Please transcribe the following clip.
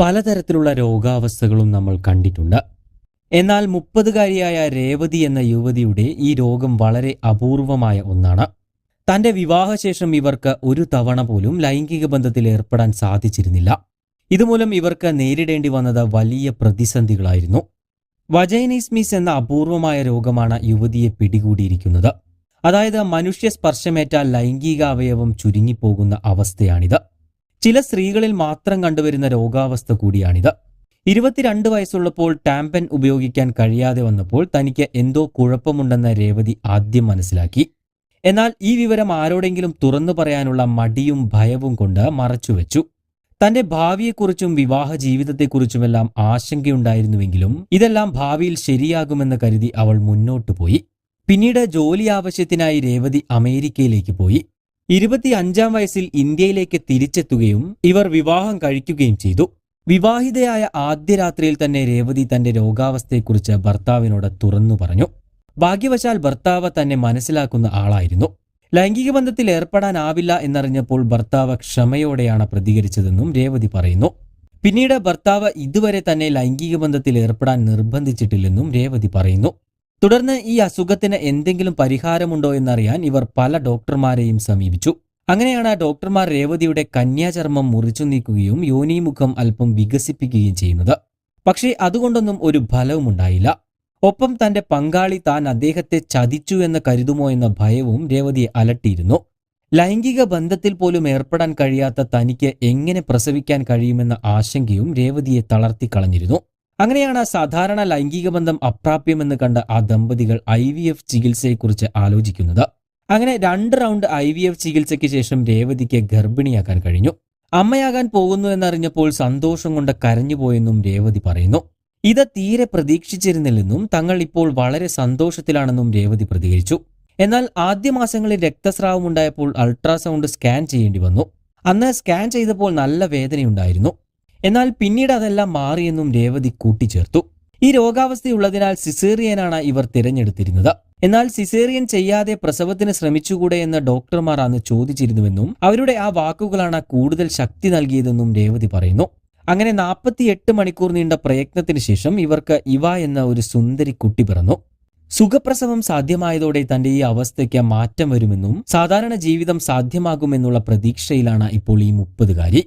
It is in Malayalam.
പലതരത്തിലുള്ള രോഗാവസ്ഥകളും നമ്മൾ കണ്ടിട്ടുണ്ട്. എന്നാൽ മുപ്പതുകാരിയായ രേവതി എന്ന യുവതിയുടെ ഈ രോഗം വളരെ അപൂർവമായ ഒന്നാണ്. തന്റെ വിവാഹശേഷം ഇവർക്ക് ഒരു തവണ പോലും ലൈംഗിക ബന്ധത്തിൽ ഏർപ്പെടാൻ സാധിച്ചിരുന്നില്ല. ഇതുമൂലം ഇവർക്ക് നേരിടേണ്ടി വന്നത് വലിയ പ്രതിസന്ധികളായിരുന്നു. വജൈനിസ്മിസ് എന്ന അപൂർവമായ രോഗമാണ് യുവതിയെ പിടികൂടിയിരിക്കുന്നത്. അതായത് മനുഷ്യ സ്പർശമേറ്റ ലൈംഗിക അവയവം ചുരുങ്ങിപ്പോകുന്ന അവസ്ഥയാണിത്. ചില സ്ത്രീകളിൽ മാത്രം കണ്ടുവരുന്ന രോഗാവസ്ഥ കൂടിയാണിത്. ഇരുപത്തിരണ്ട് വയസ്സുള്ളപ്പോൾ ടാമ്പൻ ഉപയോഗിക്കാൻ കഴിയാതെ വന്നപ്പോൾ തനിക്ക് എന്തോ കുഴപ്പമുണ്ടെന്ന രേവതി ആദ്യം മനസ്സിലാക്കി. എന്നാൽ ഈ വിവരം ആരോടെങ്കിലും തുറന്നു പറയാനുള്ള മടിയും ഭയവും കൊണ്ട് മറച്ചുവെച്ചു. തന്റെ ഭാവിയെക്കുറിച്ചും വിവാഹ ജീവിതത്തെക്കുറിച്ചുമെല്ലാം ആശങ്കയുണ്ടായിരുന്നുവെങ്കിലും ഇതെല്ലാം ഭാവിയിൽ ശരിയാകുമെന്ന് കരുതി അവൾ മുന്നോട്ടു പോയി. പിന്നീട് ജോലി ആവശ്യത്തിനായി രേവതി അമേരിക്കയിലേക്ക് പോയി. ഇരുപത്തിയഞ്ചാം വയസ്സിൽ ഇന്ത്യയിലേക്ക് തിരിച്ചെത്തുകയും ഇവർ വിവാഹം കഴിക്കുകയും ചെയ്തു. വിവാഹിതയായ ആദ്യ രാത്രിയിൽ തന്നെ രേവതി തന്റെ രോഗാവസ്ഥയെക്കുറിച്ച് ഭർത്താവിനോട് തുറന്നു പറഞ്ഞു. ഭാഗ്യവശാൽ ഭർത്താവ് തന്നെ മനസ്സിലാക്കുന്ന ആളായിരുന്നു. ലൈംഗിക ബന്ധത്തിൽ ഏർപ്പെടാനാവില്ല എന്നറിഞ്ഞപ്പോൾ ഭർത്താവ് ക്ഷമയോടെയാണ് പ്രതികരിച്ചതെന്നും രേവതി പറയുന്നു. പിന്നീട് ഭർത്താവ് ഇതുവരെ തന്നെ ലൈംഗിക ബന്ധത്തിൽ ഏർപ്പെടാൻ നിർബന്ധിച്ചിട്ടില്ലെന്നും രേവതി പറയുന്നു. തുടർന്ന് ഈ അസുഖത്തിന് എന്തെങ്കിലും പരിഹാരമുണ്ടോ എന്നറിയാൻ ഇവർ പല ഡോക്ടർമാരെയും സമീപിച്ചു. അങ്ങനെയാണ് ഡോക്ടർമാർ രേവതിയുടെ കന്യാചർമ്മം മുറിച്ചു നീക്കുകയും യോനിമുഖം അല്പം വികസിപ്പിക്കുകയും ചെയ്യുന്നത്. പക്ഷേ അതുകൊണ്ടൊന്നും ഒരു ഫലവും ഉണ്ടായില്ല. ഒപ്പം തന്റെ പങ്കാളി താൻ അദ്ദേഹത്തെ ചതിച്ചു എന്ന് കരുതുമോ എന്ന ഭയവും രേവതിയെ അലട്ടിയിരുന്നു. ലൈംഗിക ബന്ധത്തിൽ പോലും ഏർപ്പെടാൻ കഴിയാത്ത തനിക്ക് എങ്ങനെ പ്രസവിക്കാൻ കഴിയുമെന്ന ആശങ്കയും രേവതിയെ തളർത്തിക്കളഞ്ഞിരുന്നു. അങ്ങനെയാണ് സാധാരണ ലൈംഗിക ബന്ധം അപ്രാപ്യമെന്ന് കണ്ട ആ ദമ്പതികൾ ഐ വി എഫ് ചികിത്സയെക്കുറിച്ച് ആലോചിക്കുന്നത്. അങ്ങനെ രണ്ട് റൗണ്ട് ഐ വി എഫ് ചികിത്സയ്ക്ക് ശേഷം രേവതിക്ക് ഗർഭിണിയാക്കാൻ കഴിഞ്ഞു. അമ്മയാകാൻ പോകുന്നു എന്നറിഞ്ഞപ്പോൾ സന്തോഷം കൊണ്ട് കരഞ്ഞുപോയെന്നും രേവതി പറയുന്നു. ഇത് തീരെ പ്രതീക്ഷിച്ചിരുന്നില്ലെന്നും തങ്ങൾ ഇപ്പോൾ വളരെ സന്തോഷത്തിലാണെന്നും രേവതി പ്രതികരിച്ചു. എന്നാൽ ആദ്യ മാസങ്ങളിൽ രക്തസ്രാവം ഉണ്ടായപ്പോൾ അൾട്രാസൗണ്ട് സ്കാൻ ചെയ്യേണ്ടി വന്നു. അന്ന് സ്കാൻ ചെയ്തപ്പോൾ നല്ല വേദനയുണ്ടായിരുന്നു. എന്നാൽ പിന്നീട് അതെല്ലാം മാറിയെന്നും രേവതി കൂട്ടിച്ചേർത്തു. ഈ രോഗാവസ്ഥയുള്ളതിനാൽ സിസേറിയനാണ് ഇവർ തിരഞ്ഞെടുത്തിരുന്നത്. എന്നാൽ സിസേറിയൻ ചെയ്യാതെ പ്രസവത്തിന് ശ്രമിച്ചുകൂടെ എന്ന് ഡോക്ടർമാർ അന്ന് ചോദിച്ചിരുന്നുവെന്നും അവരുടെ ആ വാക്കുകളാണ് കൂടുതൽ ശക്തി നൽകിയതെന്നും രേവതി പറയുന്നു. അങ്ങനെ നാൽപ്പത്തിയെട്ട് മണിക്കൂർ നീണ്ട പ്രയത്നത്തിന് ശേഷം ഇവർക്ക് ഇവ എന്ന ഒരു സുന്ദരി കുട്ടി പിറന്നു. സുഖപ്രസവം സാധ്യമായതോടെ തന്റെ ഈ അവസ്ഥയ്ക്ക് മാറ്റം വരുമെന്നും സാധാരണ ജീവിതം സാധ്യമാകുമെന്നുള്ള പ്രതീക്ഷയിലാണ് ഇപ്പോൾ ഈ മുപ്പതുകാരി.